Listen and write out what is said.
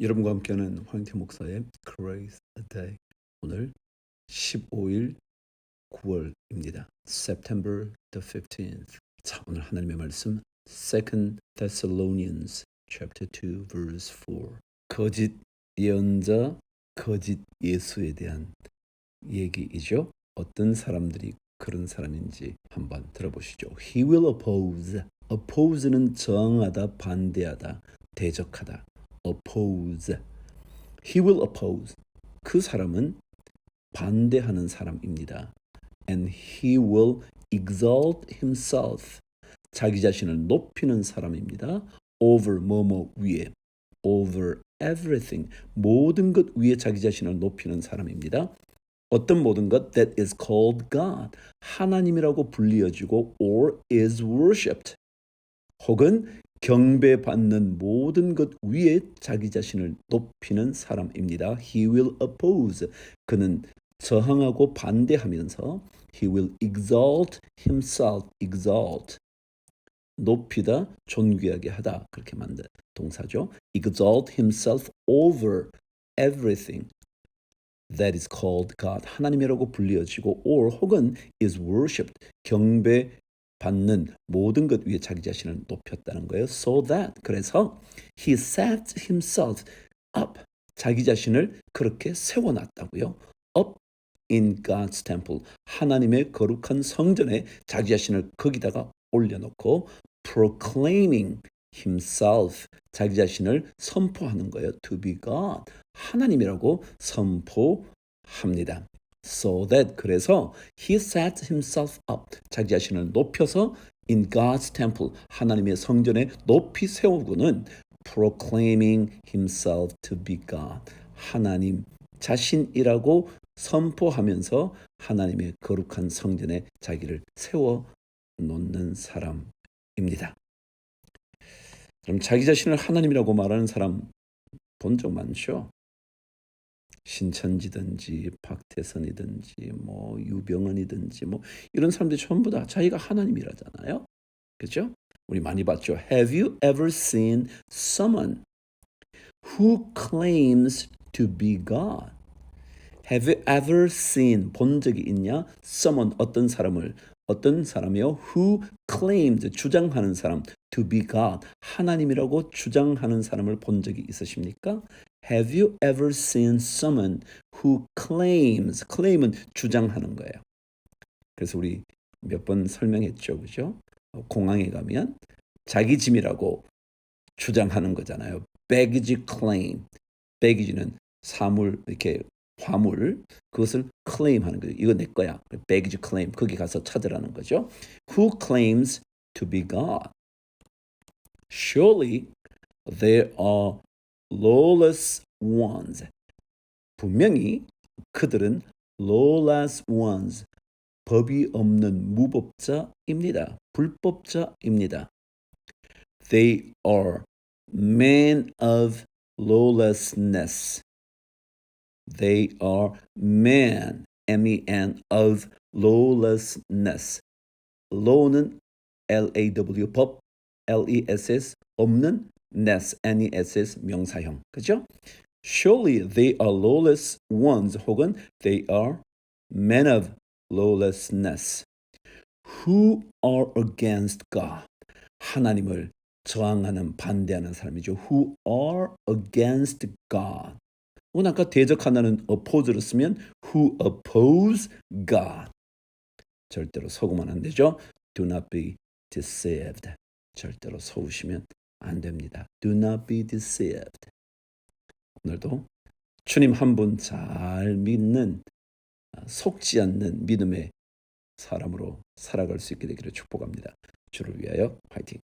여러분과 함께하는 황태 목사의 Grace Day 오늘 15일 9월입니다. September the 15th. 자, 오늘 하나님의 말씀 2 Thessalonians chapter 2 verse 4. 거짓 예언자, 거짓 예수에 대한 얘기이죠. 어떤 사람들이 그런 사람인지 한번 들어보시죠. He will oppose. oppose는 저항하다, 반대하다, 대적하다. Oppose. He will oppose. 그 사람은 반대하는 사람입니다. And he will exalt himself. 자기 자신을 높이는 사람입니다. over 뭐뭐 위에. over everything. 모든 것 위에 자기 자신을 높이는 사람입니다. 어떤 모든 것 that is called God. 하나님이라고 불리어지고 or is worshipped. 혹은 경배받는 모든 것 위에 자기 자신을 높이는 사람입니다. He will oppose. 그는 저항하고 반대하면서 he will exalt himself. exalt. 높이다, 존귀하게 하다. 그렇게 만든 동사죠. exalt himself over everything that is called God. 하나님이라고 불리어지고 or 혹은 is worshipped. 경배 받는 모든 것 위에 자기 자신을 높였다는 거예요. So that 그래서 he set himself up 자기 자신을 그렇게 세워놨다고요. up in God's temple 하나님의 거룩한 성전에 자기 자신을 거기다가 올려놓고 proclaiming himself 자기 자신을 선포하는 거예요. To be God 하나님이라고 선포합니다. So that 그래서 he set himself up 자기 자신을 높여서 in God's temple 하나님의 성전에 높이 세우고는 proclaiming himself to be God 하나님 자신이라고 선포하면서 하나님의 거룩한 성전에 자기를 세워 놓는 사람입니다. 그럼 자기 자신을 하나님이라고 말하는 사람 본 적 많죠? 신천지든지 박태선이든지 뭐 유병헌이든지 뭐 이런 사람들이 전부 다 자기가 하나님이라잖아요. 그렇죠? 우리 많이 봤죠. Have you ever seen someone who claims to be God? Have you ever seen 본 적이 있냐? Someone 어떤 사람을 어떤 사람이요? Who claims 주장하는 사람 to be God 하나님이라고 주장하는 사람을 본 적이 있으십니까? Have you ever seen someone who claims claim은 주장하는 거예요. 그래서 우리 몇 번 설명했죠, 그죠? 어, 공항에 가면 자기 짐이라고 주장하는 거잖아요. baggage claim. baggage는 사물 이렇게 화물 그것을 claim하는 거예요. 이거 내 거야. baggage claim. 거기 가서 찾으라는 거죠. Who claims to be God? Surely there are lawless ones. 분명히 그들은 lawless ones. 법이 없는 무법자입니다. 불법자입니다. They are men of lawlessness. They are men, M-E-N, of lawlessness. law는 L-A-W, 법, L-E-S-S, 없는 ness, N-E-S-S, 명사형. 그죠? Surely they are lawless ones, 혹은 they are men of lawlessness, who are against God. 하나님을 저항하는, 반대하는 사람이죠. Who are against God. 오늘 아까 대적하다는 oppose를 쓰면 who oppose God. 절대로 속으면 안 되죠. Do not be deceived. 절대로 속으시면 안 됩니다. Do not be deceived. 오늘도 주님 한 분 잘 믿는 속지 않는 믿음의 사람으로 살아갈 수 있게 되기를 축복합니다. 주를 위하여 화이팅.